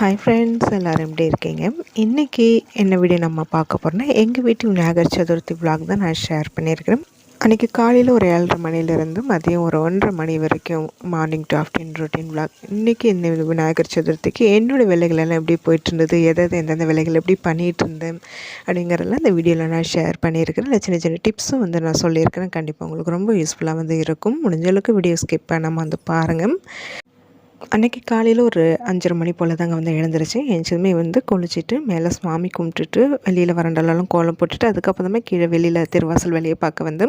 Hi friends எல்லோரும் எப்படி இருக்கீங்க? இன்றைக்கி என்ன வீடியோ நம்ம பார்க்க போகிறோன்னா எங்கள் வீட்டு விநாயகர் சதுர்த்தி vlog தான் நான் ஷேர் பண்ணியிருக்கிறேன். அன்றைக்கி காலையில் ஒரு ஏழரை மணிலேருந்து மதியம் ஒரு ஒன்றரை மணி வரைக்கும் morning to afternoon routine vlog. இன்றைக்கி இந்த விநாயகர் சதுர்த்திக்கு என்னோடய வேலைகள் எல்லாம் எப்படி போயிட்டு இருந்தது எதாவது எந்தெந்த வேலைகள் எப்படி பண்ணிகிட்டு இருந்தேன் அப்படிங்கிறதெல்லாம் இந்த வீடியோவில் நான் ஷேர் பண்ணியிருக்கிறேன். இல்லை சின்ன சின்ன டிப்ஸும் வந்து நான் சொல்லியிருக்கிறேன். கண்டிப்பாக உங்களுக்கு ரொம்ப யூஸ்ஃபுல்லாக வந்து இருக்கும். முடிஞ்ச அளவுக்கு வீடியோ ஸ்கிப் பண்ணாமல் வந்து பாருங்கள் அன்றைக்கி காலையில் ஒரு அஞ்சரை மணி போல் தாங்க வந்து எழுந்துருச்சு. எழுந்ததுமே வந்து குளிச்சுட்டு மேலே சுவாமி கும்பிட்டுட்டு வெளியில் வரண்டெல்லாம் கோலம் போட்டுட்டு அதுக்கப்புறமே கீழே வெளியில் திருவாசல் வெளியே பார்க்க வந்து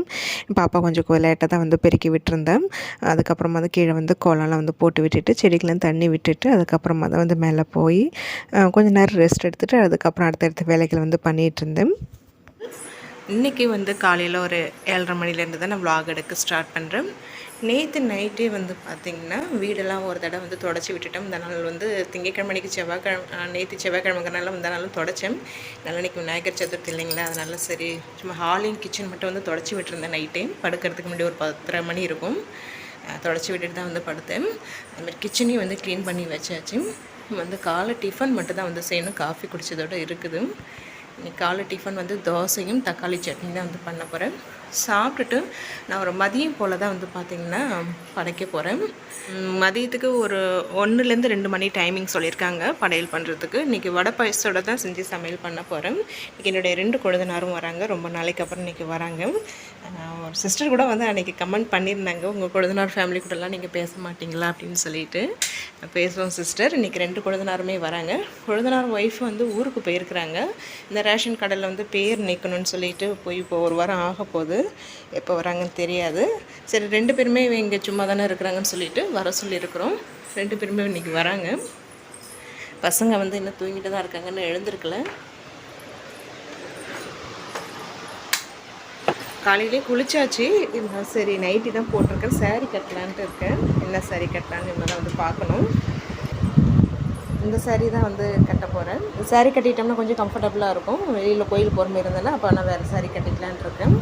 பாப்பா கொஞ்சம் விளையாட்டை தான் வந்து பெருக்கி விட்டுருந்தேன். அதுக்கப்புறமா தான் கீழே வந்து கோலம்லாம் வந்து போட்டு விட்டுட்டு செடிக்கெலாம் தண்ணி விட்டுட்டு அதுக்கப்புறமா தான் வந்து மேலே போய் கொஞ்சம் கொஞ்ச நேரம் ரெஸ்ட் எடுத்துகிட்டு அதுக்கப்புறம் அடுத்தடுத்த வேலைகள் வந்து பண்ணிகிட்டு இருந்தேன். இன்றைக்கி வந்து காலையில் ஒரு ஏழரை மணிலேருந்து தான் நான் vlog எடுக்க ஸ்டார்ட் பண்ணுறேன் நேற்று நைட்டே வந்து பார்த்திங்கன்னா வீடெல்லாம் ஒரு தடவை வந்து தொடச்சி விட்டுட்டோம். இந்த நாள் வந்து திங்கக்கிழமைக்கு செவ்வாய்க்கிழமை நேற்று செவ்வாய்க்கிழமைங்கிறனால இந்த நாளும் தொடச்சேன். அதனால் இன்றைக்கி விநாயகர் சதுர்த்தி இல்லைங்களா? அதனால சரி சும்மா ஹாலின் கிச்சன் மட்டும் வந்து தொடச்சி விட்டுருந்தேன் நைட்டே. படுக்கிறதுக்கு முன்னாடி ஒரு பத்தரை மணி இருக்கும். தொடச்சி விட்டுட்டு தான் வந்து படுத்தேன். அதுமாதிரி கிச்சனையும் வந்து க்ளீன் பண்ணி வச்சாச்சு. வந்து காலை டிஃபன் மட்டும் தான் வந்து செய்யணும். காஃபி குடித்ததோட இருக்குது. இன்னைக்கு காலை டிஃபன் வந்து தோசையும் தக்காளி சட்னி தான் வந்து பண்ண போகிறேன் சாப்பிட்டுட்டு நான் ஒரு மதியம் போல் தான் வந்து பார்த்திங்கன்னா படைக்க போகிறேன் மதியத்துக்கு ஒரு ஒன்றுலேருந்து ரெண்டு மணி டைமிங் சொல்லியிருக்காங்க படையல் பண்ணுறதுக்கு இன்றைக்கி வடை பாயசோட தான் செஞ்சு சமையல் பண்ண போகிறேன் இன்றைக்கி என்னுடைய ரெண்டு கொழுதனாரும் வராங்க. ரொம்ப நாளைக்கு அப்புறம் இன்றைக்கி வராங்க. ஒரு சிஸ்டர் கூட வந்து அன்றைக்கி கமெண்ட் பண்ணியிருந்தாங்க. உங்கள் கொழுதனார் ஃபேமிலி கூடலாம் நீங்கள் பேச மாட்டிங்களா அப்படின்னு சொல்லிட்டு. பேசுவோம் சிஸ்டர் இன்றைக்கி ரெண்டு கொழுதனாருமே வராங்க. குழந்தைனார் ஒய்ஃப் வந்து ஊருக்கு போயிருக்கிறாங்க. இந்த ரேஷன் கடையில் வந்து பேர் நிற்கணும்னு சொல்லிட்டு போய் இப்போ ஒரு வாரம் ஆக போகுது எப்போ வராங்கன்னு தெரியாது. சரி ரெண்டு பேருமே இங்கே சும்மா தானே இருக்கிறாங்கன்னு சொல்லிட்டு வர சொல்லியிருக்கிறோம். ரெண்டு பேருமே இன்றைக்கி வராங்க. பசங்க வந்து இன்னும் தூங்கிட்டு தான் இருக்காங்கன்னு எழுந்திருக்கல. காலையிலே குளிச்சாச்சு. இருந்தாலும் சரி நைட்டி தான் போட்டிருக்கேன். saree கட்டலான்ட்டு இருக்கேன். என்ன saree கட்டலான்னு இனிமேல் வந்து பார்க்கணும். இந்த சாரீ தான் வந்து கட்ட போகிறேன் சாரீ கட்டிட்டோம்னா கொஞ்சம் கம்ஃபர்டபுளாக இருக்கும். வெளியில் கோயில் போகிற மாதிரி இருந்தேன்னா அப்போ நான் வேறு சாரீ கட்டிக்கலான்ட்டு இருக்கேன்.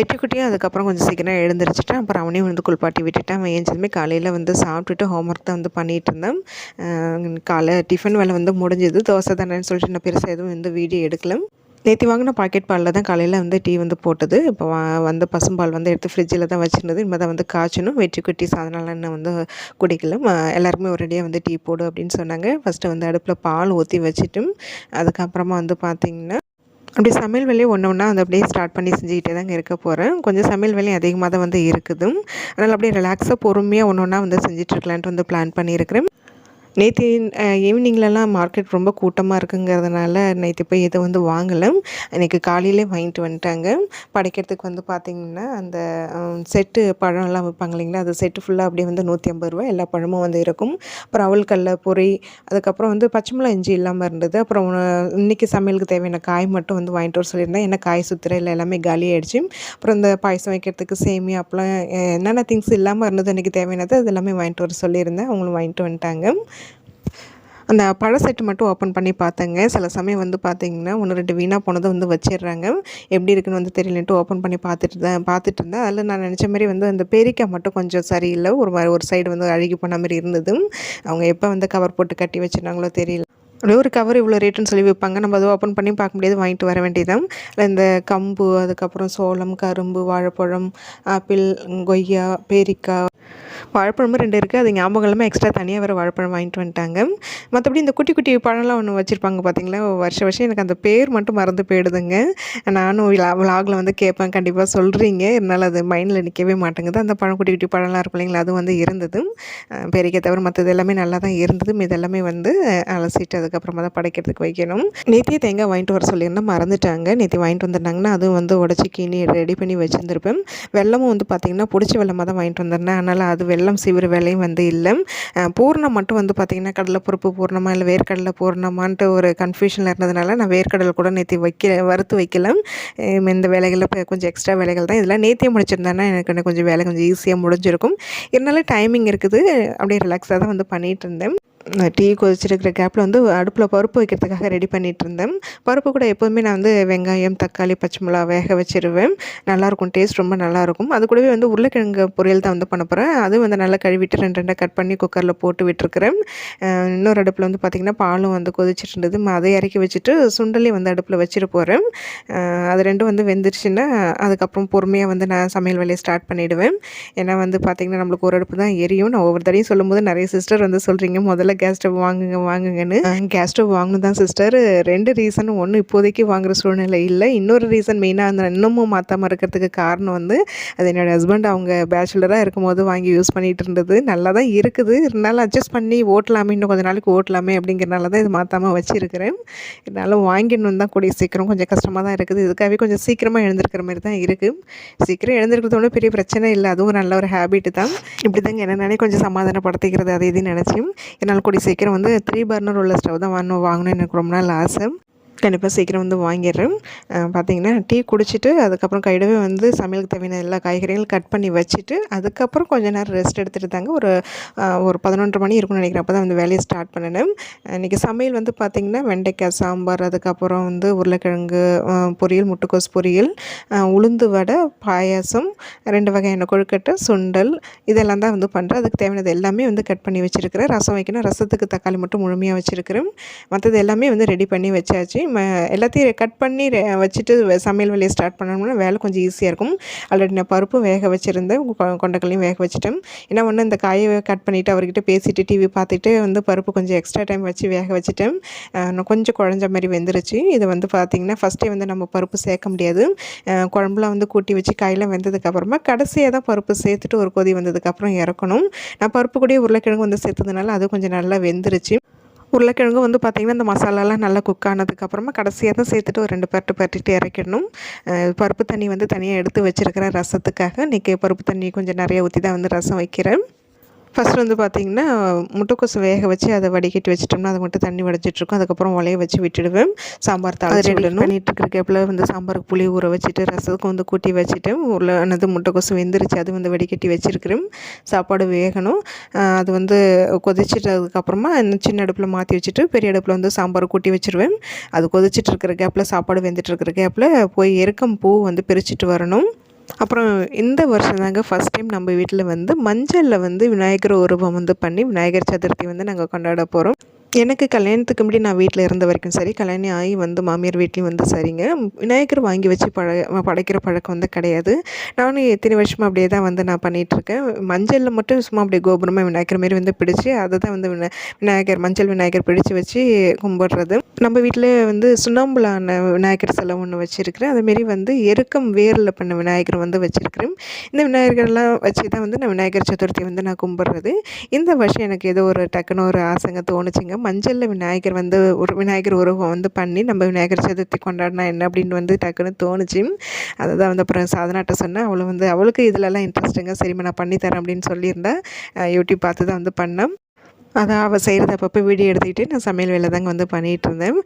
பெட்டிக்குட்டியும் அதுக்கப்புறம் கொஞ்சம் சீக்கிரம் எழுந்திரிச்சிட்டேன். அப்புறம் அவனையும் வந்து குளிப்பாட்டி விட்டுட்டேன். அவன் ஏஞ்சதுமே காலையில் வந்து சாப்பிட்டுட்டு ஹோம்ஒர்க் தான் வந்து பண்ணிகிட்டு இருந்தேன். காலை டிஃபன் வேலை வந்து முடிஞ்சது. தோசை தானேன்னு சொல்லிட்டு நான் பெருசாக எதுவும் வந்து வீடியோ எடுக்கல. நேற்று வாங்கின பாக்கெட் பாலில் தான் காலையில் வந்து டீ வந்து போட்டது. இப்போ வந்து பசும்பால் வந்து எடுத்து ஃப்ரிட்ஜில் தான் வச்சுருந்தது. இனிமேல் தான் வந்து காய்ச்சணும். வெற்றி குட்டி அதனால என்ன வந்து குடிக்கல. எல்லாருமே ஒரேடியாக வந்து டீ போடு அப்படின்னு சொன்னாங்க. ஃபஸ்ட்டு வந்து அடுப்பில் பால் ஊற்றி வச்சுட்டு அதுக்கப்புறமா வந்து பார்த்திங்கன்னா அப்படி சமையல் வேலையை ஒன்று ஒன்றா வந்து அப்படியே ஸ்டார்ட் பண்ணி செஞ்சுக்கிட்டே தாங்க இருக்க போகிறேன் கொஞ்சம் சமையல் வேலையும் அதிகமாக தான் வந்து இருக்குது அதனால் அப்படியே ரிலாக்ஸாக பொறுமையாக ஒன்று ஒன்றா வந்து செஞ்சிட்ருக்கலான்ட்டு வந்து பிளான் பண்ணியிருக்கிறேன். நேற்று ஈவினிங்லலாம் மார்க்கெட் ரொம்ப கூட்டமாக இருக்குங்கிறதுனால நேற்று போய் எதை வந்து வாங்கலை. இன்றைக்கி காலையிலே வாங்கிட்டு வந்துட்டாங்க. படைக்கிறதுக்கு வந்து பார்த்திங்கன்னா அந்த செட்டு பழம்லாம் வைப்பாங்க இல்லைங்களா? அது செட்டு ஃபுல்லாக அப்படியே வந்து நூற்றி ஐம்பது ரூபா எல்லா பழமும் வந்து இருக்கும். அப்புறம் அவல் கடல பொரி அதுக்கப்புறம் வந்து பச்சை மிளகா இஞ்சி இல்லாமல் இருந்தது. அப்புறம் இன்றைக்கி இன்னைக்கு சமையலுக்கு தேவையான காய் மட்டும் வந்து வாங்கிட்டு வர சொல்லியிருந்தேன். ஏன்னா காய் சுத்துற இல்லை எல்லாமே காலி ஆகிடுச்சு அப்புறம் இந்த பாயசம் வைக்கிறதுக்கு சேமியா அப்பளம் என்னென்ன திங்ஸ் இல்லாமல் இருந்தது இன்றைக்கி தேவையானது அது எல்லாமே வாங்கிட்டு வர சொல்லியிருந்தேன். அவங்களும் வாங்கிட்டு வந்துட்டாங்க. அந்த பழ செட்டு மட்டும் ஓப்பன் பண்ணி பார்த்தேங்க. சில சமயம் வந்து பார்த்தீங்கன்னா ஒன்று ரெண்டு வீணாக போனதை வந்து வச்சிடுறாங்க. எப்படி இருக்குன்னு வந்து தெரியலன்ட்டு ஓப்பன் பண்ணி பார்த்துட்டு தான் பார்த்துட்டு இருந்தேன். அதில் நான் நினச்ச மாதிரி வந்து அந்த பேரிக்காய் மட்டும் கொஞ்சம் சரியில்லை. ஒரு மாதிரி ஒரு சைடு வந்து அழுகி போன மாதிரி இருந்தது. அவங்க எப்போ வந்து கவர் போட்டு கட்டி வச்சிருந்தாங்களோ தெரியல. அப்படியே ஒரு கவர் இவ்வளோ ரேட்டுன்னு சொல்லி விற்பாங்க நம்ம அதை ஓப்பன் பண்ணி பார்க்க முடியாது. வாங்கிட்டு வர வேண்டியதான் இந்த கம்பு அதுக்கப்புறம் சோளம் கரும்பு வாழைப்பழம் ஆப்பிள் கொய்யா பேரிக்காய் வாழைப்பழமும் ரெண்டு இருக்குது அது ஞாபகம் இல்லாமல் எக்ஸ்ட்ரா தனியாக வேறு வாழைப்பழம் வாங்கிட்டு வந்துட்டாங்க. மற்றபடி இந்த குட்டி குட்டி பழம்லாம் ஒன்று வச்சுருப்பாங்க பார்த்தீங்களா வருஷம் வருஷம் எனக்கு அந்த பேர் மட்டும் மறந்து போயிடுதுங்க. நானும் விலாகில் வந்து கேட்பேன். கண்டிப்பாக சொல்கிறீங்க இருந்தாலும் அது மைண்டில் நிற்கவே மாட்டேங்குது. அந்த பழம் குட்டி குட்டி பழம்லாம் இருக்கும் இல்லைங்களா? அது வந்து இருந்தது. அஹ் தவிர மற்றது எல்லாமே நல்லா தான் இருந்தது. இது எல்லாமே வந்து அலசிட்டு அது அதுக்கப்புறமா தான் படைக்கிறதுக்கு வைக்கணும். நேத்தியே தேங்காய் வாங்கிட்டு வர சொல்லியிருந்தால் மறந்துட்டாங்க. நேற்று வாங்கிட்டு வந்துட்டாங்கன்னா அதுவும் வந்து உடச்சி கீனி ரெடி பண்ணி வச்சுருந்துருப்பேன். வெள்ளமும் வந்து பார்த்திங்கன்னா பிடிச்ச வெள்ளமாக தான் வாங்கிட்டு வந்திருந்தேன். அதனால் அது வெள்ளம் சீவிர வேலையும் வந்து இல்லை. பூர்ணம் மட்டும் வந்து பார்த்திங்கன்னா கடலைப்பருப்பு பூர்ணமாக இல்லை வேர்க்கடலை பூர்ணமான்ட்டு ஒரு கன்ஃபியூஷனில் இருந்ததுனால நான் வேர்க்கடலை கூட நேற்று வைக்க வறுத்து வைக்கலாம் இந்த வேலைகளில் இப்போ கொஞ்சம் எக்ஸ்ட்ரா வேலைகள் தான். இதெல்லாம் நேத்தியே முடிச்சிருந்தேன்னா எனக்கு இன்னும் கொஞ்சம் வேலை கொஞ்சம் ஈஸியாக முடிஞ்சிருக்கும். இருந்தாலும் டைமிங் இருக்குது. அப்படியே ரிலாக்ஸாக தான் வந்து பண்ணிகிட்டு இருந்தேன். டீ கொதிச்சிருக்கிற கேப்பில் வந்து அடுப்பில் பருப்பு வைக்கிறதுக்காக ரெடி பண்ணிகிட்டு இருந்தேன் பருப்பு கூட எப்போதுமே நான் வந்து வெங்காயம் தக்காளி பச்சை மிளகா வேக வச்சிருவேன். நல்லாயிருக்கும் டேஸ்ட் ரொம்ப நல்லாயிருக்கும் அது கூடவே வந்து உருளைக்கிழங்கு பொரியல் தான் வந்து பண்ண போகிறேன் அதுவும் வந்து நல்லா கழுவிட்டு ரெண்டு ரெண்டாக கட் பண்ணி குக்கரில் போட்டு விட்டுருக்குறேன். இன்னொரு அடுப்பில் வந்து பார்த்திங்கன்னா பாலும் வந்து கொதிச்சிட்டு இருந்தது. அதை இறக்கி வச்சுட்டு சுண்டலையும் வந்து அடுப்பில் வச்சுட்டு போகிறேன் அது ரெண்டும் வந்து வெந்துருச்சுன்னா அதுக்கப்புறம் பொறுமையாக வந்து நான் சமையல் வேலையை ஸ்டார்ட் பண்ணிவிடுவேன் ஏன்னா வந்து பார்த்திங்கன்னா நம்மளுக்கு ஒரு அடுப்பு தான் எரியும். நான் ஒவ்வொரு தடையும் சொல்லும்போது நிறைய சிஸ்டர் வந்து சொல்கிறீங்க முதல்ல கேஸ் ஸ்டவ் வாங்குங்க வாங்குங்கன்னு. கேஸ் ஸ்டவ் வாங்கணும் தான் சிஸ்டர் ரெண்டு ரீசன் ஒன்று இப்போதைக்கு வாங்குற சூழ்நிலை இல்லை. இன்னொரு ரீசன் மெயினாக அந்த இன்னமும் மாற்றாமல் இருக்கிறதுக்கு காரணம் வந்து அது என்னோடய ஹஸ்பண்ட் அவங்க பேச்சுலராக இருக்கும்போது வாங்கி யூஸ் பண்ணிகிட்டு இருந்தது. நல்லா தான் இருக்குது. இருந்தாலும் அட்ஜஸ்ட் பண்ணி ஓட்டலாமே இன்னும் கொஞ்ச நாளைக்கு ஓட்டலாமே அப்படிங்கிறனால தான் இது மாற்றாமல் வச்சுருக்கிறேன். இருந்தாலும் வாங்கிடணும் தான் கூடிய சீக்கிரம். கொஞ்சம் கஷ்டமாக தான் இருக்குது. இதுக்காகவே கொஞ்சம் சீக்கிரமாக எழுந்திருக்கிற மாதிரி தான் இருக்குது சீக்கிரம் எழுந்திருக்கிறது ஒன்றும் பெரிய பிரச்சனை இல்லை. அதுவும் நல்ல ஒரு ஹேபிட் தான். இப்படி தாங்க என்ன நானே கொஞ்சம் சமாதானப்படுத்திக்கிறது அது இதுன்னு நினச்சி என்னால் கூடிய சீக்கிரம் வந்து த்ரீ பர்னர் உள்ள ஸ்டவ் தான் வாங்கணும். வாங்கணும்னு எனக்கு ரொம்ப நாள் ஆசை. கண்டிப்பாக சீக்கிரம் வந்து வாங்கிடுறேன். பார்த்திங்கன்னா பார்த்தீங்கன்னா டீ குடிச்சிட்டு அதுக்கப்புறம் கையிடவே வந்து சமையலுக்கு தேவையான எல்லா காய்கறிகளும் கட் பண்ணி வச்சுட்டு அதுக்கப்புறம் கொஞ்ச நேரம் ரெஸ்ட் எடுத்துகிட்டு தாங்க ஒரு ஒரு பதினொன்றரை மணி இருக்கும்னு நினைக்கிறேன். அப்போ தான் வந்து வேலையை ஸ்டார்ட் பண்ணினேன். இன்றைக்கி சமையல் வந்து பார்த்திங்கன்னா வெண்டைக்காய் சாம்பார் அதுக்கப்புறம் வந்து உருளைக்கிழங்கு பொரியல் முட்டைக்கோஸ் பொரியல் உளுந்து வடை பாயாசம் ரெண்டு வகையான கொழுக்கட்டை சுண்டல் இதெல்லாம் தான் வந்து பண்ணுறேன் அதுக்கு தேவையானது எல்லாமே வந்து கட் பண்ணி வச்சுருக்கிறேன். ரசம் வைக்கணும். ரசத்துக்கு தக்காளி மட்டும் முழுமையாக வச்சுருக்கிறேன். மற்றது எல்லாமே வந்து ரெடி பண்ணி வச்சாச்சு. எல்லாத்தையும் கட் பண்ணி வச்சுட்டு சமையல் வேலையை ஸ்டார்ட் பண்ணோம்னா வேலை கொஞ்சம் ஈஸியாக இருக்கும். ஆல்ரெடி நான் பருப்பும் வேக வச்சுருந்தேன். கொண்டக்கல்லையும் வேக வச்சுட்டேன். ஏன்னா ஒன்று இந்த காயை கட் பண்ணிவிட்டு அவர்கிட்ட பேசிவிட்டு டிவி பார்த்துட்டு வந்து பருப்பு கொஞ்சம் எக்ஸ்ட்ரா டைம் வச்சு வேக வச்சுட்டேன். கொஞ்சம் குழஞ்ச மாதிரி வெந்துருச்சு. இது வந்து பார்த்திங்கன்னா ஃபஸ்ட்டே வந்து நம்ம பருப்பு சேர்க்க முடியாது. குழம்புலாம் வந்து கூட்டி வச்சு காயெல்லாம் வெந்ததுக்கப்புறமா கடைசியாக தான் பருப்பு சேர்த்துட்டு ஒரு கொதி வந்ததுக்கப்புறம் இறக்கணும். நான் பருப்பு கூட உருளைக்கிழங்கு வந்து சேர்த்ததுனால அது கொஞ்சம் நல்லா வெந்துருச்சு. உருளைக்கிழங்கு வந்து பார்த்திங்கன்னா இந்த மசாலாலாம் நல்லா குக் ஆனதுக்கப்புறமா கடைசியாக தான் சேர்த்துட்டு ஒரு ரெண்டு பரட்டு பரட்டிட்டு இறக்கிடணும். பருப்பு தண்ணி வந்து தனியாக எடுத்து வச்சுருக்கிற ரசத்துக்காக. இன்றைக்கி பருப்பு தண்ணி கொஞ்சம் நிறைய ஊற்றி தான் வந்து ரசம் வைக்கிறேன். ஃபஸ்ட் வந்து பார்த்திங்கன்னா முட்டைக்கோசு வேக வச்சு அதை வடிகட்டி வச்சிட்டோம்னா அது மட்டும் தண்ணி வடிச்சிட்ருக்கும் அதுக்கப்புறம் உலைய வச்சு விட்டுடுவேன். சாம்பார் தாளிச்சு விடணும் பண்ணிட்டு இருக்கிற கேப்பில் வந்து சாம்பாருக்கு புளி ஊற வச்சுட்டு ரசத்துக்கு வந்து கூட்டி வச்சுட்டு உள்ள என்னது முட்டைக்கோசு வெந்துருச்சு அது வந்து வடிகட்டி வச்சிருக்கிறேன் சாப்பாடு வேகணும். அது வந்து கொதிச்சிட்டதுக்கப்புறமா சின்ன அடுப்பில் மாற்றி வச்சுட்டு பெரிய அடுப்பில் வந்து சாம்பார் கூட்டி வச்சிருவேன். அது கொதிச்சிட்டு இருக்கிற கேப்பில் சாப்பாடு வெந்துட்டு இருக்கிற கேப்பில் போய் எருக்கம் பூ வந்து பிரிச்சுட்டு வரணும். அப்புறம் இந்த வருஷம் தாங்க ஃபஸ்ட் டைம் நம்ம வீட்டில் வந்து மஞ்சளில் வந்து விநாயகர் உருவம் வந்து பண்ணி விநாயகர் சதுர்த்தி வந்து நாங்கள் கொண்டாட போகிறோம் எனக்கு கல்யாணத்துக்கு முன்னாடி நான் வீட்டில் இருந்த வரைக்கும் சரி கல்யாணம் ஆகி வந்து மாமியார் வீட்லேயும் வந்து சரிங்க. விநாயகர் வாங்கி வச்சு பழ படைக்கிற பழக்கம் வந்து கிடையாது. நானும் எத்தனை வருஷமாக அப்படியே தான் வந்து நான் பண்ணிகிட்ருக்கேன் மஞ்சளில் மட்டும் சும்மா அப்படியே கோபுரமாக விநாயகர் மாரி வந்து பிடிச்சி அதை தான் வந்து விநா விநாயகர் மஞ்சள் விநாயகர் பிடிச்சி வச்சு கும்பிட்றது. நம்ம வீட்டில் வந்து சுண்ணாம்புலான விநாயகர் சிலை ஒன்று வச்சுருக்கிறேன். அதேமாரி வந்து எருக்கம் வேரில் பண்ண விநாயகர் வந்து வச்சுருக்கிறேன். இந்த விநாயகர்லாம் வச்சு தான் வந்து நான் விநாயகர் சதுர்த்தி வந்து நான் கும்பிட்றது. இந்த வருஷம் எனக்கு ஏதோ ஒரு டக்குன்னு ஒரு ஆசைங்க தோணுச்சுங்க. மஞ்சளில் விநாயகர் வந்து ஒரு விநாயகர் உருவம் வந்து பண்ணி நம்ம விநாயகர் சதுர்த்தி கொண்டாடினா என்ன அப்படின்னு வந்து டக்குன்னு தோணுச்சு. அதை தான் வந்து அப்புறம் சாதனாட்ட சொன்னேன். அவளை வந்து அவளுக்கு இதிலலாம் இன்ட்ரெஸ்ட்டுங்க சரிம்மா நான் பண்ணித்தரேன் அப்படின்னு சொல்லியிருந்தேன் யூடியூப் பார்த்து தான் வந்து பண்ணேன். அதான் அவள் செய்கிறத அப்பப்போ வீடியோ எடுத்துக்கிட்டு நான் சமையல் வேலை தாங்க வந்து பண்ணிகிட்டு இருந்தேன்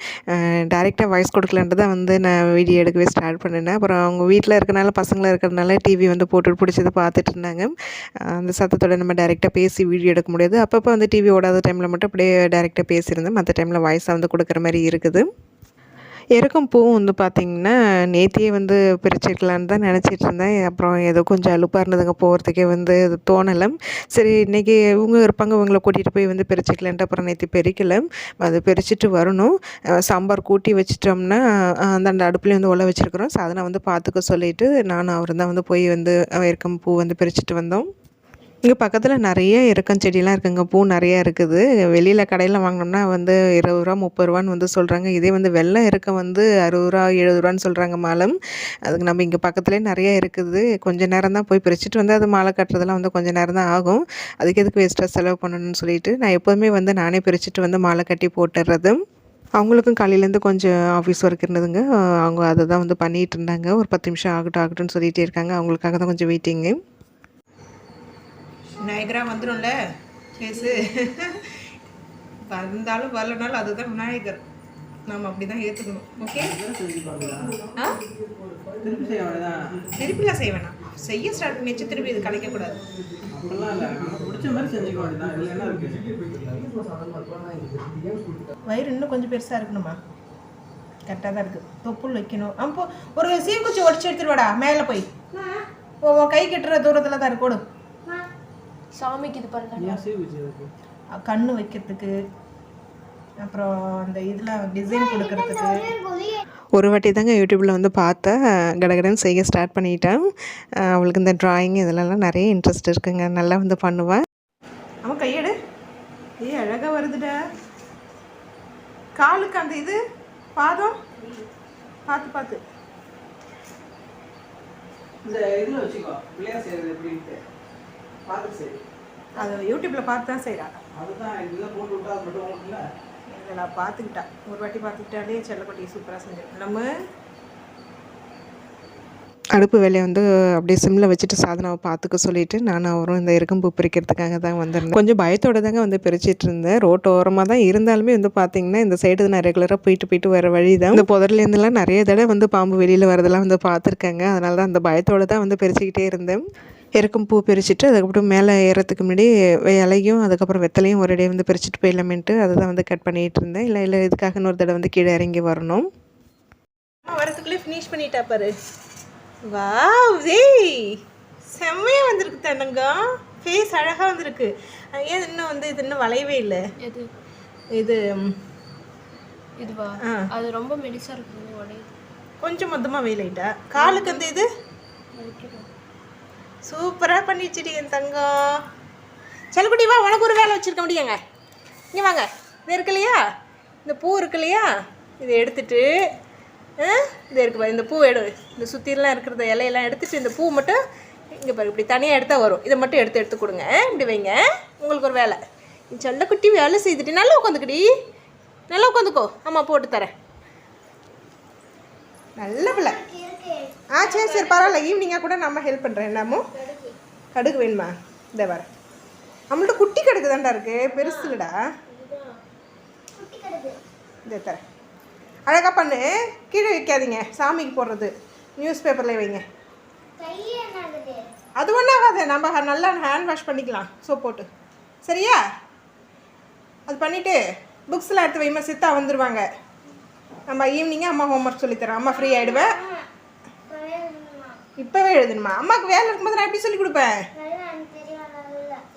டேரெக்டாக வாய்ஸ் கொடுக்கலான்ட்டு தான் வந்து நான் வீடியோ எடுக்கவே ஸ்டார்ட் பண்ணினேன். அப்புறம் அவங்க வீட்டில் இருக்கனால பசங்களாக இருக்கிறதுனால டிவி வந்து போட்டு பிடிச்சது பார்த்துட்டு இருந்தாங்க. அந்த சத்தத்தோட நம்ம டேரெக்டாக பேசி வீடியோ எடுக்க முடியாது. அப்பப்போ வந்து டிவி ஓடாத டைமில் மட்டும் அப்படியே டேரெக்டாக பேசியிருந்தேன் மற்ற டைமில் வாய்ஸாக வந்து கொடுக்குற மாதிரி இருக்குது. இறக்கும் பூவும் வந்து பார்த்திங்கன்னா நேத்தியே வந்து பிரிச்சுக்கலான்னு தான் நினச்சிட்டு இருந்தேன் அப்புறம் ஏதோ கொஞ்சம் அலுப்பாக இருந்ததுங்க போகிறதுக்கே வந்து அது தோணலை. சரி இன்றைக்கி இவங்க இருப்பாங்க இவங்கள கூட்டிகிட்டு போய் வந்து பிரிச்சுக்கலான்ட்டு அப்புறம் நேற்று பிரிக்கலை. அது பிரிச்சுட்டு வரணும். சாம்பார் கூட்டி வச்சிட்டோம்னா அந்த அந்த அடுப்புலேயும் வந்து ஒலை வச்சுருக்குறோம். சாதனை வந்து பார்த்துக்க சொல்லிட்டு நானும் அவர் தான் வந்து போய் வந்து இறக்கும் எருக்கம் பூ வந்து பிரிச்சுட்டு வந்தோம். இங்கே பக்கத்தில் நிறைய இறக்கம் செடியெலாம் இருக்குங்க. பூ நிறையா இருக்குது. வெளியில் கடையில் வாங்கினோம்னா வந்து இருபது ரூபா முப்பது ரூபான்னு வந்து சொல்கிறாங்க இதே வந்து வெள்ளை இறக்கம் வந்து அறுபது ரூபா எழுபது ரூபான்னு சொல்கிறாங்க மாலம். அதுக்கு நம்ம இங்கே பக்கத்துலேயே நிறைய இருக்குது. கொஞ்சம் நேரம் தான் போய் பிரிச்சுட்டு வந்து அது மாலை கட்டுறதெல்லாம் வந்து கொஞ்சம் நேரம் தான் ஆகும். அதுக்கு எதுக்கு வேஸ்ட்டாக செலவு பண்ணணும்னு சொல்லிட்டு நான் எப்போதுமே வந்து நானே பிரிச்சுட்டு வந்து மாலை கட்டி போட்டுடுறது அவங்களுக்கும் காலையிலேருந்து கொஞ்சம் ஆஃபீஸ் ஒர்க் இருந்ததுங்க. அவங்க அதை தான் வந்து பண்ணிகிட்டு இருந்தாங்க. ஒரு பத்து நிமிஷம் ஆகட்டும் ஆகட்டும்னு சொல்லிகிட்டே இருக்காங்க. அவங்களுக்காக தான் கொஞ்சம் வெயிட்டிங்கு விநாயகரா வந்துடும்ல கேஸு வந்தாலும் வரலனாலும் அதுதான் விநாயகர். நாம் அப்படி தான் ஏற்றுக்கணும் ஓகே ஆ? திருப்பிலாம் செய்ய வேணாம். செய்ய ஸ்டார்ட் பண்ணி வச்சு திருப்பி இது இருக்கு? வயிறு இன்னும் கொஞ்சம் பெருசாக இருக்கணுமா? கரெக்டாக தான் இருக்குது தொப்புள் வைக்கணும். அப்போ ஒரு சீக்குச்சி உடச்சி எடுத்துட்டு வாடா. மேலே போய். ஓ உன் கை கட்டுற தூரத்தில் தான் இருக்கு. கொடு சாமிக்கு இது அஹ் கண்ணு வைக்கிறதுக்கு அப்புறம் அந்த இதில் டிசைன் கொடுக்கறதுக்கு. ஒரு வாட்டி தாங்க யூடியூப்பில் வந்து பார்த்தேன் கடகடன்னு செய்ய ஸ்டார்ட் பண்ணிட்டேன். அவளுக்கு இந்த ட்ராயிங் இதிலலாம் நிறைய இன்ட்ரெஸ்ட் இருக்குங்க. நல்லா வந்து பண்ணுவேன் அவன் கையெடு. ஏய் அழகாக வருதுடா. காலுக்கு அந்த இது பாதம்? பார்த்து பார்த்து. இந்த இதில் வச்சுக்கோ. பிள்ளையார் செய்கிறது எப்படின்ட்டு. பார்த்து சரி அதை யூடியூப்பில் பார்த்து தான் செய்கிறா அதுதான் இதில் போட்டு விட்டா அது மட்டும் உங்களுக்கு இல்லை இதை நான் பார்த்துக்கிட்டா. ஒரு வாட்டி பார்த்துக்கிட்டாலே செல்லக்குட்டி சூப்பராக செஞ்சேன் நம்ம அடுப்பு வேலையை வந்து அப்படியே சிம்மில் வச்சுட்டு சாதனாவை பார்த்துக்க சொல்லிட்டு நான் அவரும் இந்த எருக்கம்பூ பிரிக்கிறதுக்காக தான் வந்திருந்தேன் கொஞ்சம் பயத்தோட தாங்க வந்து பிரிச்சிட்டு இருந்தேன். ரோட்டு ஓரமாக தான் இருந்தாலுமே வந்து பார்த்தீங்கன்னா இந்த சைடு நான் ரெகுலராக போயிட்டு போயிட்டு வர வழி தான். இந்த புதர்லேருந்துலாம் நிறைய தடவை வந்து பாம்பு வெளியில் வரதெல்லாம் வந்து பார்த்துருக்கேங்க. அதனால தான் அந்த பயத்தோட தான் வந்து பிரிச்சுக்கிட்டே இருந்தேன். எருக்கும் பூ பிரிச்சுட்டு அதுக்கப்புறம் மேலே ஏறத்துக்கு முன்னாடி இலையும் அதுக்கப்புறம் வெத்தலையும் ஒரு இடையே வந்து பிரிச்சுட்டு போயிடலாமேன்ட்டு அதை தான் வந்து கட் பண்ணிகிட்டு இருந்தேன். இல்லை இல்லை இதுக்காக இன்னொரு தடவை வந்து கீழே இறங்கி வரணும். அம்மா வரதுக்குள்ளே ஃபினிஷ் பண்ணிட்டா பாரு. வாவ் டேய் செம்மையாக வந்திருக்கு தன்னங்கம் ஃபேஸ் அழகாக வந்திருக்கு. ஏன் இன்னும் வந்து இது இன்னும் வளையவே இல்லை? இது இதுவா ஆ. அது ரொம்ப மெலிசா இருக்கு கொஞ்சம் மொத்தமாக வெயிலைட்டா காலுக்கு அந்த இது? சூப்பராக பண்ணிச்சுடி என் தங்கம். செல்லக்குட்டி வா உனக்கு ஒரு வேலை வச்சுருக்க முடியுங்க. இங்கே வாங்க. இது இருக்கு இல்லையா இந்த பூ இருக்கு இல்லையா இதை எடுத்துட்டு ஆ, இது இருக்கு பாரு இந்த பூ எடு இந்த சுற்றிலாம் இருக்கிறத இலையெல்லாம் எடுத்துட்டு இந்த பூ மட்டும் இங்கே பாரு இப்படி தனியாக எடுத்தால் வரும். இதை மட்டும் எடுத்து எடுத்து கொடுங்க. இப்படி வைங்க. உங்களுக்கு ஒரு வேலை. நீ செல்லக்குட்டி வேலை செய்துட்டு நல்லா உட்காந்துக்குடி. நல்லா உட்காந்துக்கோ. ஆமாம் போட்டு தரேன். நல்ல பிள்ளை ஆ சரி சரி பரவாயில்ல. ஈவினிங்காக கூட நம்ம ஹெல்ப் பண்ணுறேன் என்னமோ? கடுகு வேணுமா? இந்த வர நம்மள்ட்ட குட்டி கடுகு தான்டா இருக்கு. பெருசு இல்லடா. இந்த தரேன் அழகாக பண்ணு. கீழே வைக்காதீங்க. சாமிக்கு போடுறது. நியூஸ் பேப்பரில் வைங்க. அது ஒன்றும் ஆகாது. நம்ம நல்லா ஹேண்ட் வாஷ் பண்ணிக்கலாம். சோப் போட்டு. சரியா? அது பண்ணிவிட்டு புக்ஸ்லாம் எடுத்து வைமா சித்தா வந்துடுவாங்க நம்ம ஈவினிங்காக அம்மா ஹோம்ஒர்க் சொல்லித்தரேன். அம்மா ஃப்ரீ ஆகிடுவேன் இப்போவே எழுதணுமா? அம்மாவுக்கு வேலை இருக்கும்போது நான் எப்படி சொல்லி கொடுப்பேன்?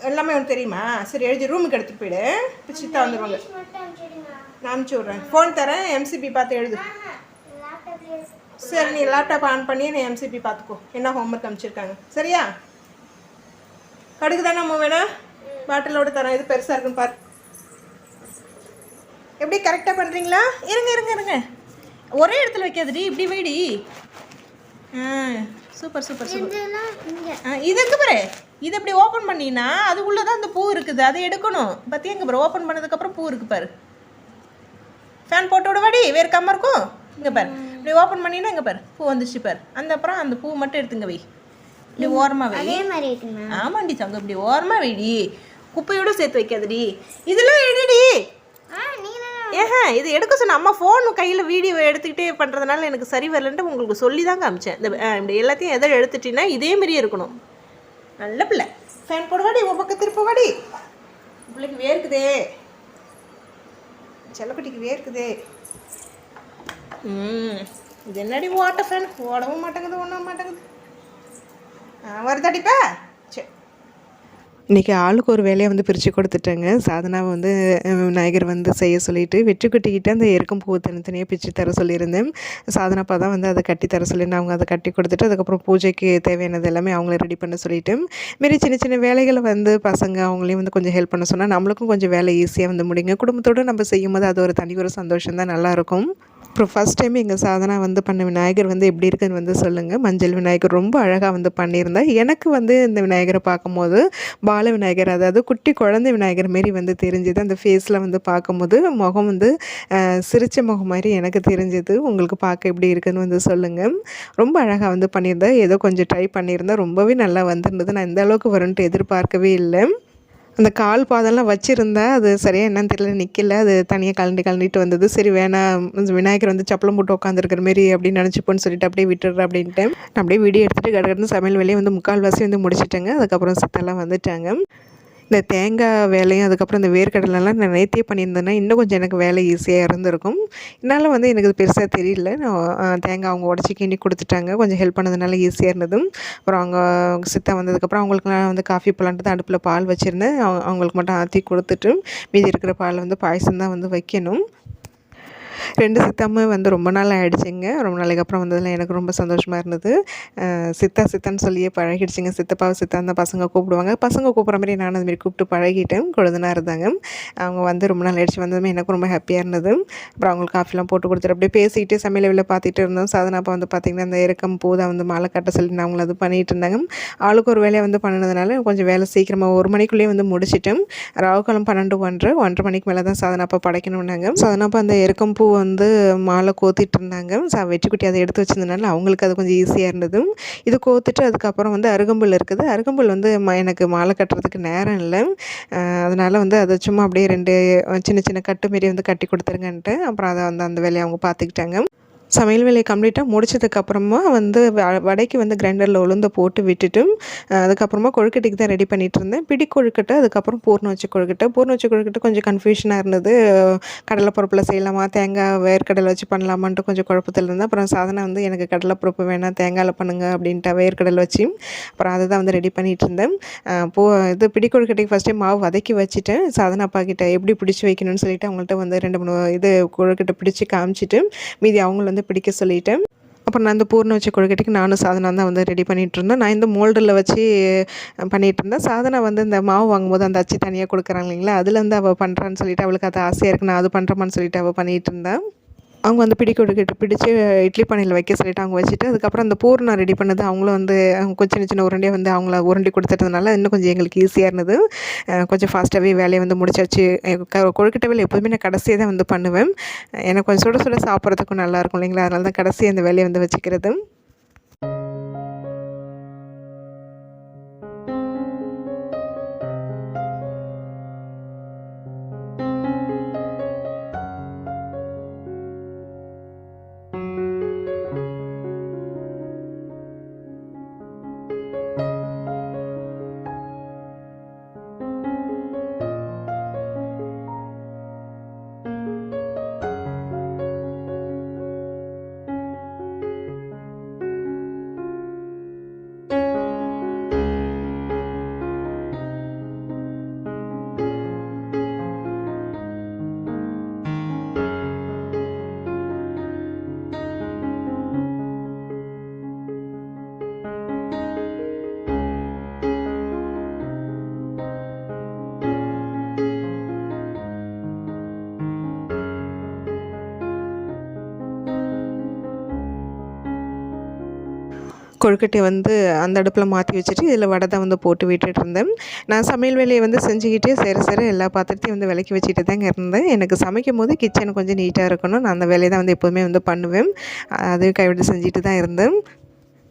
எல்லாமே உனக்கு தெரியுமா? சரி எழுதி ரூமுக்கு எடுத்துகிட்டு போயிடு. இப்போ சித்தா வந்துடுவாங்க நான் அனுப்பிச்சி விட்றேன். ஃபோன் தரேன் எம்சிபி பார்த்து எழுது. சரி நீ லேப்டாப் ஆன் பண்ணி நீ எம்சிபி பார்த்துக்கோ. என்ன ஹோம்ஒர்க் அனுப்பிச்சிருக்காங்க. சரியா? கடுகு தானே அம்மா வேணும் பாட்டிலோட தரேன். இது பெருசாக இருக்குன்னு பாரு. எப்படி கரெக்டாக பண்ணுறீங்களா இருங்க இருங்க இருங்க. ஒரே இடத்துல வைக்காதடி. இப்படி வைடி. ஆ. Super super super. இது இருக்கு பாரு? இது இப்படி ஓப்பன் பண்ணினா அது உள்ளே தான் அந்த பூ இருக்குது. அதை எடுக்கணும். பார்த்தியா இங்கே பாரு? ஓப்பன் பண்ணதுக்கப்புறம் பூ இருக்கு பாரு. ஃபேன் போட்டு விட வாடி வேறு கம்மா இருக்கும். இங்கே பாரு. இப்படி ஓப்பன் பண்ணினா இங்கே பாரு. பூ வந்துச்சு பாரு. அந்த அப்புறம் அந்த பூ மட்டும் எடுத்துங்க வை. இப்படி ஓரமாக வை. ஆமாண்டி தங்க இப்படி ஓரமாக வைடி. குப்பையோட சேர்த்து வைக்காதடி. இதெல்லாம் எடுடி ஏஹா இது எடுக்க சொன்ன அம்மா ஃபோன் கையில் வீடியோ எடுத்துக்கிட்டே பண்ணுறதுனால எனக்கு சரி வரலன்ட்டு உங்களுக்கு சொல்லி தான் காமிச்சேன் இந்த இப்படி எல்லாத்தையும் எதை எடுத்துட்டீங்கன்னா இதே மாதிரியே இருக்கணும். நல்ல பிள்ளை. ஃபேன் போடுவாடி உன் பக்கம் திருப்பவாடி பிள்ளைக்கு வேர்க்குதே. செல்லக்குட்டிக்கு வேர்க்குதே. ம் இது என்னடி ஓட்ட ஃபேன் ஓடவும் மாட்டேங்குது ஒன்றும் மாட்டேங்குது. ஆ வருதாடிப்பா இன்றைக்கி ஆளுக்கு ஒரு வேலையை வந்து பிரித்து கொடுத்துட்டேங்க. சாதனாவை வந்து விநாயகர் வந்து செய்ய சொல்லிவிட்டு வெற்றி குட்டிக்கிட்ட அந்த எருக்கும் பூ தனித்தனியாக பிச்சு தர சொல்லியிருந்தேன். சாதனாப்பா தான் வந்து அதை கட்டி தர சொல்லியிருந்தேன் அவங்க அதை கட்டி கொடுத்துட்டு அதுக்கப்புறம் பூஜைக்கு தேவையானது எல்லாமே அவங்கள ரெடி பண்ண சொல்லிட்டு மாரி சின்ன சின்ன வேலைகளை வந்து பசங்க அவங்களையும் வந்து கொஞ்சம் ஹெல்ப் பண்ண சொன்னால் நம்மளுக்கும் கொஞ்சம் வேலை ஈஸியாக வந்து முடியுங்க. குடும்பத்தோடு நம்ம செய்யும்போது அது ஒரு தனி ஒரு சந்தோஷம் தான் நல்லாயிருக்கும் அப்புறம் ஃபஸ்ட் டைம் எங்கள் சாதனா வந்து பண்ண விநாயகர் வந்து எப்படி இருக்குன்னு வந்து சொல்லுங்கள் மஞ்சள் விநாயகர் ரொம்ப அழகாக வந்து பண்ணியிருந்தேன் எனக்கு வந்து இந்த விநாயகரை பார்க்கும்போது பால விநாயகர் அதாவது குட்டி குழந்தை விநாயகர் மாரி வந்து தெரிஞ்சுது. அந்த ஃபேஸில் வந்து பார்க்கும்போது முகம் வந்து சிரித்த சிரிச்ச முகம் மாதிரி எனக்கு தெரிஞ்சது. உங்களுக்கு பார்க்க எப்படி இருக்குன்னு வந்து சொல்லுங்கள் ரொம்ப அழகாக வந்து பண்ணியிருந்தேன் ஏதோ கொஞ்சம் ட்ரை பண்ணியிருந்தேன் ரொம்பவே நல்லா வந்திருந்தது. நான் இந்த அளவுக்கு வரும்ன்ட்டு எதிர்பார்க்கவே இல்லை. அந்த கால் பாதம்லாம் வச்சுருந்தா அது சரியாக என்னன்னு தெரியல நிற்கல அது தனியாக கலண்டி கலண்டிட்டு வந்தது. சரி வேணாம் விநாயகர் வந்து சப்பளம் போட்டு உட்காந்துருக்கிற மாரி அப்படின்னு நினச்சிப்போன்னு சொல்லிட்டு அப்படியே விட்டுடுறேன் அப்படின்ட்டு. அப்படியே வீடியோ எடுத்துகிட்டு கடகடன்னு சமையல் வேலையை வந்து முக்கால்வாசி வந்து முடிச்சிட்டேங்க. அதுக்கப்புறம் சித்தெல்லாம் வந்துட்டாங்க. இந்த தேங்காய் வேலையும் அதுக்கப்புறம் இந்த வேர்க்கடலைலாம் நான் நேர்த்தியே பண்ணியிருந்தேன்னா இன்னும் கொஞ்சம் எனக்கு வேலை ஈஸியாக இருந்திருக்கும். என்னால் வந்து எனக்கு இது பெருசாக தெரியல. நான் தேங்காய் அவங்க உடச்சி கிண்டி கொடுத்துட்டாங்க. கொஞ்சம் ஹெல்ப் பண்ணதுனால ஈஸியாக இருந்ததும். அப்புறம் அவங்க சித்தா வந்ததுக்கப்புறம் அவங்களுக்குலாம் வந்து காஃபி போலான்ட்டு தான் அடுப்பில் பால் வச்சுருந்தேன். அவங்களுக்கு மட்டும் ஆற்றி கொடுத்துட்டு மீதி இருக்கிற பால் வந்து பாயசம் தான் வந்து வைக்கணும். ரெண்டு சித்தாமே வந்து ரொம்ப நாள் ஆகிடுச்சிங்க ரொம்ப நாளைக்கு அப்புறம் வந்ததில் எனக்கு ரொம்ப சந்தோஷமாக இருந்தது. சித்தா சித்தான்னு சொல்லியே பழகிடுச்சிங்க. சித்தப்பாவை சித்தான் தான் பசங்க கூப்பிடுவாங்க. பசங்க கூப்பிட்ற மாதிரி நானும் அதுமாரி கூப்பிட்டு பழகிட்டேன். கொழுதுனா இருந்தாங்க. அவங்க வந்து ரொம்ப நாள் ஆயிடுச்சு. வந்ததுமே எனக்கு ரொம்ப ஹாப்பியாக இருந்தது. அப்புறம் அவங்களுக்கு காஃபிலாம் போட்டு கொடுத்துட்டு அப்படியே பேசிக்கிட்டு சமையல் வெளில பார்த்துட்டு இருந்தோம். சாதனை அப்போ வந்து பார்த்திங்கன்னா அந்த இறக்கம் பூதை வந்து மாலை கட்ட சொல்லி நான் அவங்கள அது பண்ணிகிட்டு இருந்தாங்க. ஆளுக்கு ஒரு வேலையை வந்து பண்ணினதுனால கொஞ்சம் வேலை சீக்கிரமாக ஒரு மணிக்குள்ளேயே வந்து முடிச்சிட்டேன். ராவுக்காலம் பன்னெண்டு ஒன்றரை ஒன்றரை மணிக்கு மேலே தான் சாதனாப்பா படைக்கணும்னாங்க. சாதனாப்பா அந்த இறக்கம் பூ பூ வந்து மாலை கோத்திட்டு இருந்தாங்க சா வெற்றிக்குட்டி அதை எடுத்து வச்சிருந்தனால அவங்களுக்கு அது கொஞ்சம் ஈஸியாக இருந்தது. இது கோத்துட்டு அதுக்கப்புறம் வந்து அருகம்புல் இருக்குது. அருகம்புல் வந்து ம எனக்கு மாலை கட்டுறதுக்கு நேரம் இல்லை. அதனால் வந்து அதை சும்மா அப்படியே ரெண்டு சின்ன சின்ன கட்டு மாரி வந்து கட்டி கொடுத்துருங்கன்ட்டு அப்புறம் அதை வந்து அந்த வேலையை அவங்க பார்த்துக்கிட்டாங்க. சமையல் வேலையை கம்ப்ளீட்டாக முடிச்சதுக்கப்புறமா வந்து வ- வடைக்கு வந்து கிரைண்டரில் உளுந்த போட்டு விட்டுட்டு அதுக்கப்புறமா கொழுக்கட்டைக்கு தான் ரெடி பண்ணிகிட்டு இருந்தேன். பிடி கொழுக்கட்டை அதுக்கப்புறம் பூர்ணம் வச்ச கொழுக்கட்டை. பூர்ணம் வச்ச கொழுக்கட்டை கொஞ்சம் கன்ஃபியூஷனாக இருந்தது. கடலைப்பருப்பில் செய்யலாமா தேங்காய் வேர்க்கடலை வச்சு பண்ணலாமான்ட்டு கொஞ்சம் குழப்பத்தில் இருந்தேன். அப்புறம் சாதனை வந்து எனக்கு கடலைப்பருப்பு வேணாம் தேங்காயில் பண்ணுங்க அப்படின்ட்டு வேர்க்கடலை வச்சு. அப்புறம் அதை தான் வந்து ரெடி பண்ணிகிட்டு இருந்தேன். போ பூ இது பிடி கொழுக்கட்டைக்கு ஃபஸ்ட்டே மாவு வதக்கி வச்சுட்டேன். சாதனை அப்பா கிட்டே எப்படி பிடிச்சி வைக்கணும்னு சொல்லிட்டு அவங்கள்ட்ட வந்து ரெண்டு மூணு இது கொழுக்கட்டை பிடிச்சி காமிச்சிட்டு மீதி அவங்களும் வந்து பிடிக்க சொல்லிட்டேன். அப்புறம் நான் இந்த பூர்ணம் வச்சு கொழுக்கட்டைக்கு நானும் சாதனை தான் வந்து ரெடி பண்ணிகிட்டு இருந்தேன் நான் இந்த மோல்டில் வச்சு பண்ணிகிட்டு இருந்தேன் சாதனை வந்து இந்த மாவு வாங்கும்போது அந்த அச்சு தனியாக கொடுக்குறாங்க இல்லைங்களா? அதுலேருந்து அவள் பண்ணுறான்னு சொல்லிட்டு அவளுக்கு அது ஆசையாக இருக்கு நான் அது பண்ணுறமான்னு சொல்லிட்டு அவள் பண்ணிகிட்டு இருந்தேன் அவங்க வந்து பிடி கொடுக்கிட்டு பிடிச்சி இட்லி பானையில் வைக்க சொல்லிட்டு அவங்க வச்சுட்டு அதுக்கப்புறம் அந்த பூர்ணம் ரெடி பண்ணது அவங்களும் வந்து அவங்க கொஞ்சம் சின்ன சின்ன உருண்டையை வந்து அவங்கள உருண்டி கொடுத்துட்டதுனால இன்னும் கொஞ்சம் எங்களுக்கு ஈஸியாக இருந்தது. கொஞ்சம் ஃபாஸ்ட்டாகவே வேலையை வந்து முடிச்சாச்சு. அஹ் க- வேலை எப்போதுமே நான் கடைசியாக தான் வந்து பண்ணுவேன். எனக்கு கொஞ்சம் சுட சுட சாப்பிட்றதுக்கும் நல்லா இருக்கும் இல்லைங்களா? அதனால தான் கடைசி அந்த வேலையை வந்து வச்சுக்கிறது. கொழுக்கட்டையை வந்து அந்த அடுப்பில் மாற்றி வச்சுட்டு இதில் வடை தான் வந்து போட்டு விட்டுட்டு இருந்தேன். நான் சமையல் வேலையை வந்து செஞ்சுக்கிட்டே சரி சரி எல்லா பாத்திரத்தையும் வந்து விளக்கி வச்சுட்டு தாங்க இருந்தேன். எனக்கு சமைக்கும் போது கிச்சன் கொஞ்சம் நீட்டாக இருக்கணும். நான் அந்த வேலையை தான் வந்து எப்போவுமே வந்து பண்ணுவேன். அதையும் கைவிட்டு செஞ்சுட்டு தான் இருந்தேன்.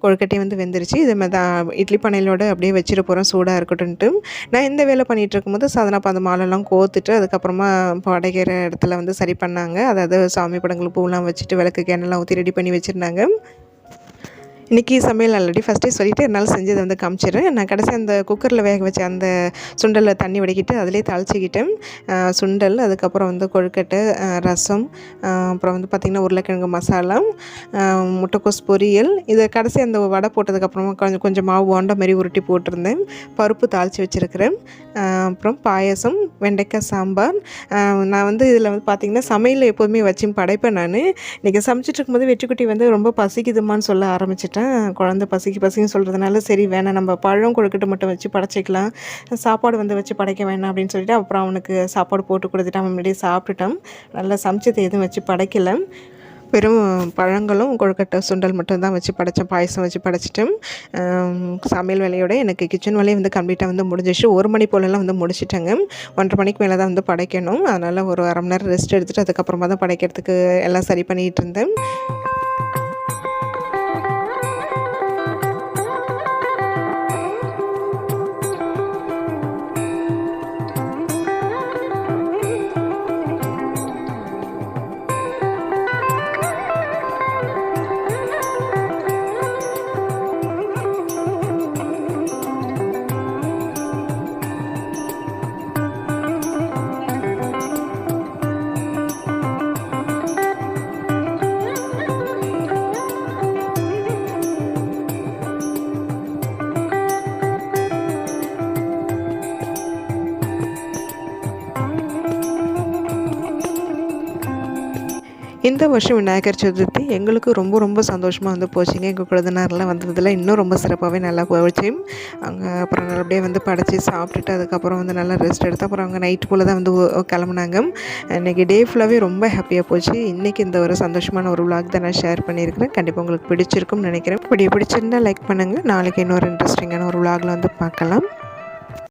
கொழுக்கட்டையும் வந்து வெந்துருச்சு. இது மாதிரி தான் இட்லி பானையிலோட அப்படியே வச்சுட்டு போகிறோம் சூடாக இருக்கட்டும்ட்டு நான் இந்த வேலை பண்ணிகிட்டு இருக்கும்போது சாதனாப்பா அந்த மாலெல்லாம் கோத்துட்டு அதுக்கப்புறமா படைக்கிற இடத்துல வந்து சரி பண்ணாங்க. அதாவது சாமி படங்கள் பூலாம் வச்சுட்டு விளக்கு கேனெல்லாம் ஊற்றி ரெடி பண்ணி வச்சுருந்தாங்க. இன்றைக்கி சமையல் ஆல்ரெடி ஃபஸ்ட்டே சொல்லிவிட்டு என்னால் செஞ்சதை வந்து காமிச்சிடுறேன். நான் கடைசி அந்த குக்கரில் வேக வச்ச அந்த சுண்டலில் தண்ணி வடிக்கிட்டு அதிலே தாளிச்சிக்கிட்டேன். சுண்டல் அதுக்கப்புறம் வந்து கொழுக்கட்டை ரசம் அப்புறம் வந்து பார்த்திங்கன்னா உருளைக்கிழங்கு மசாலா முட்டைக்கோஸ் பொரியல். இதை கடைசி அந்த வடை போட்டதுக்கப்புறமா கொஞ்சம் கொஞ்சம் மாவு ஓண்ட மாதிரி உருட்டி போட்டிருந்தேன். பருப்பு தாளித்து வச்சுருக்கிறேன். அப்புறம் பாயசம் வெண்டைக்காய் சாம்பார். நான் வந்து இதில் வந்து பார்த்திங்கன்னா சமையல் எப்போதுமே வச்சு படைப்பேன் நான். இன்றைக்கி சமைச்சிட்டு இருக்கும்போது வெற்றிக்குட்டி வந்து ரொம்ப பசிக்குதுமான்னு சொல்ல வச்சுட்டேன் குழந்த பசிக்கு பசின்னு சொல்கிறதுனால சரி வேணாம் நம்ம பழம் கொழுக்கட்டை மட்டும் வச்சு படைச்சிக்கலாம். சாப்பாடு வந்து வச்சு படைக்க வேணாம் அப்படின்னு சொல்லிட்டு அப்புறம் அவனுக்கு சாப்பாடு போட்டு கொடுத்துட்டு அவன் முன்னாடியே சாப்பிட்டுட்டோம் நல்லா சமைச்சது எதுவும் வச்சு படைக்கல. வெறும் பழங்களும் கொழுக்கட்டை சுண்டல் மட்டும் தான் வச்சு படைச்சேன். பாயசம் வச்சு படைச்சிட்டேன். சமையல் வேலையோட எனக்கு கிச்சன் வேலையை வந்து கம்ப்ளீட்டாக வந்து முடிஞ்சிச்சு. ஒரு மணி போலலாம் வந்து முடிச்சிட்டேங்க. ஒன்றரை மணிக்கு மேலே தான் வந்து படைக்கணும். அதனால் ஒரு அரை மணி நேரம் ரெஸ்ட் எடுத்துகிட்டு அதுக்கப்புறமா தான் படைக்கிறதுக்கு எல்லாம் சரி பண்ணிகிட்டு இருந்தேன். இந்த வருஷம் விநாயகர் சதுர்த்தி எங்களுக்கு ரொம்ப ரொம்ப சந்தோஷமாக வந்து போச்சுங்க. எங்கள் குழந்தைனாரெலாம் வந்ததில் இன்னும் ரொம்ப சிறப்பாகவே நல்லா போச்சு. அங்கே அப்புறம் நல்லபடியாக வந்து படைச்சி சாப்பிட்டுட்டு அதுக்கப்புறம் வந்து நல்லா ரெஸ்ட் எடுத்து அப்புறம் அவங்க நைட்டு போல் தான் வந்து கிளம்புனாங்க. இன்றைக்கி டே ஃபுல்லாகவே ரொம்ப ஹாப்பியாக போச்சு. இன்றைக்கி இந்த ஒரு சந்தோஷமான ஒரு விளாக் தான் நான் ஷேர் பண்ணியிருக்கிறேன். கண்டிப்பாக உங்களுக்கு பிடிச்சிருக்கும்னு நினைக்கிறேன். இப்படி பிடிச்சிருந்தா லைக் பண்ணுங்கள் நாளைக்கு இன்னொரு இன்ட்ரெஸ்டிங்கான ஒரு விளாகில் வந்து பார்க்கலாம்.